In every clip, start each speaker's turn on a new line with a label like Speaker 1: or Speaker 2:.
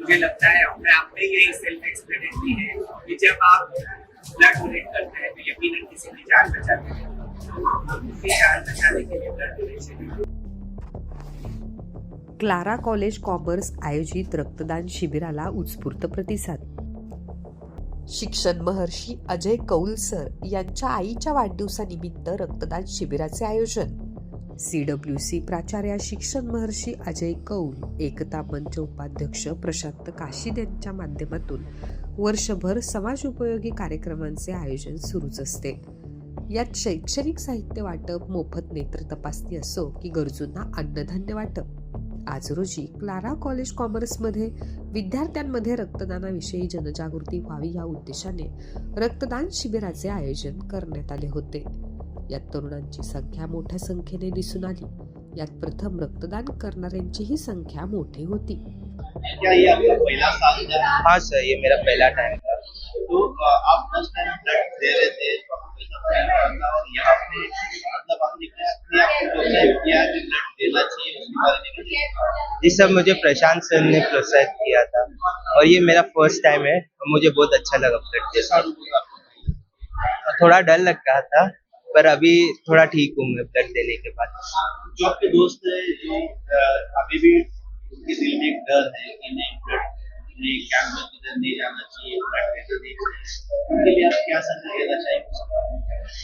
Speaker 1: मुझे लगता है अपने आप में यही सेल्फ एक्सप्लेनेटरी है कि जब आप ब्लड डोनेट करते हैं तो यकीनन किसी की जान बचाते हैं किसी जान बचाने के लिए blood donation
Speaker 2: Clara college commerce आयोजित रक्तदान शिबिराला उत्स्फूर्त प्रतिसाद. शिक्षण महर्षी अजय कौल सर यांच्या आईच्या वाढदिवसानिमित्त रक्तदान शिबिराचे आयोजन. सी डब्ल्यू सी प्राचार्य शिक्षण महर्षी अजय कौल एकता मंच उपाध्यक्ष प्रशांत काशीद यांच्या माध्यमातून वर्षभर समाज उपयोगी कार्यक्रमांचे आयोजन सुरूच असते. यात शैक्षणिक साहित्य वाटप मोफत नेत्र तपासणी असो की गरजूंना अन्नधान्य वाटप. आज रोजी क्लारा कॉलेज कॉमर्समध्ये विद्यार्थ्यांमध्ये रक्तदानाविषयी जनजागृती व्हावी या उद्देशाने रक्तदान शिबिराचे आयोजन करण्यात आले होते. यात तरुणांची संख्या मोठ्या संख्येने दिसून आली. यात प्रथम रक्तदान करणाऱ्यांचीही संख्या मोठी होती.
Speaker 3: क्या ये आपका पहला साल था?
Speaker 4: हाँ सर ये मेरा पहला टाइम था।
Speaker 3: तो आप फर्स्ट टाइम ब्लड दे रहे थे तो आपको कैसा फील रहा था और यहाँ पे मतलब आपने किसने आपको प्रोत्साहित किया कि ब्लड देना चाहिए
Speaker 4: ये सब मुझे प्रशांत सर ने प्रोत्साहित किया था और ये मेरा फ़र्स्ट टाइम है और मुझे बहुत अच्छा लगा
Speaker 3: आपको
Speaker 4: थोड़ा डर लग रहा था पर अभी थोड़ा ठीक हूँ मैं ब्लड देने के बाद।
Speaker 3: जो आपके दोस्त है जो अभी भी उनके दिल में एक डर है कि नहीं ब्लड नहीं कैंप में किधर नहीं जाना चाहिए ब्लड देना नहीं उनके लिए आप क्या संदेश देना चाहेंगे?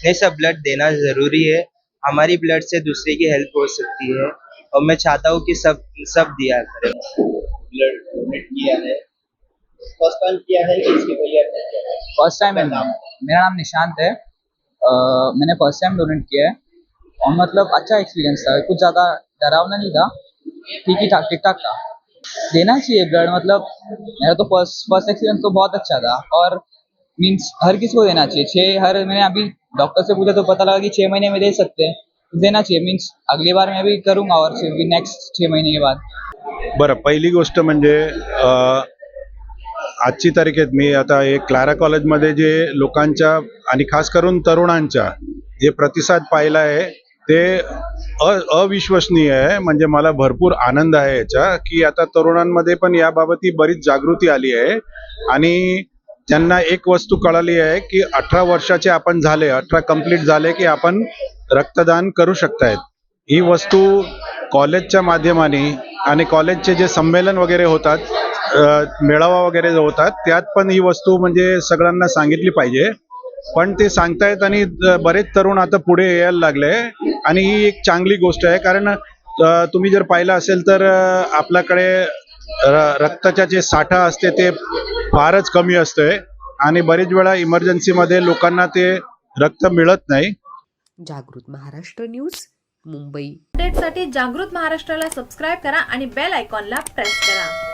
Speaker 4: नहीं सब ब्लड देना ज़रूरी है। हमारी ब्लड से दूसरे की हेल्प हो सकती है। और मैं चाहता हूँ कि सब सब दिया करें।
Speaker 3: ब्लड डोनेट किया है फ़र्स्ट टाइम किया है कि इसके पहले आपने किया है?
Speaker 5: फ़र्स्ट टाइम है।
Speaker 3: नाम?
Speaker 5: मेरा नाम निशांत है। अ, मैंने फ़र्स्ट टाइम डोनेट किया है। और मतलब अच्छा एक्सपीरियंस था। कुछ ज़्यादा डरावना नहीं था। ठीक ही ठाक ठीक ठाक था। देना चाहिए ब्लड मतलब मेरा तो फ़र्स्ट फ़र्स्ट एक्सपीरियंस तो बहुत अच्छा था। और मीन्स हर किसी को देना चाहिए। छः हर मैंने अभी डॉक्टर से पूछा तो पता लगा कि छः महीने में दे सकते हैं। देना चाहिए मीन्स अगली बार मैं भी करूँगा और फिर भी नेक्स्ट छः महीने के बाद।
Speaker 6: बरं पहिली गोष्ट म्हणजे अ, आजची तारखेत मी आता एक क्लारा कॉलेजमध्ये जे लोकांच्या आणि खास करून तरुणांच्या जे प्रतिसाद पाहिला आहे ते अ अविश्वसनीय आहे. म्हणजे मला भरपूर आनंद आहे याचा की आता तरुणांमध्ये पण याबाबत ही बरीच जागृती आली आहे. आणि त्यांना एक वस्तू कळाली आहे की अठरा वर्षाचे आपण झाले अठरा कंप्लीट झाले की आपण रक्तदान करू शकतायत. ही वस्तू कॉलेजच्या माध्यमाने आणि कॉलेजचे जे संमेलन वगैरे होतात मेळावा वगैरे होतात त्यात पण ही वस्तू म्हणजे सगळ्यांना सांगितली पाहिजे. पण ते सांगतायत आणि बरेच तरुण आता पुढे यायला लागले. आणि ही एक चांगली गोष्ट आहे. कारण तुम्ही जर पाहिलं असेल तर आपल्याकडे रक्ताच्या जे साठा असते ते फारच कमी असते आणि बरेच वेळा इमर्जन्सीमध्ये लोकांना ते रक्त मिळत नाही.
Speaker 2: जागृत महाराष्ट्र न्यूज मुंबई.
Speaker 7: अपडेटसाठी जागृत महाराष्ट्राला सबस्क्राईब करा आणि बेल आयकॉनला प्रेस करा.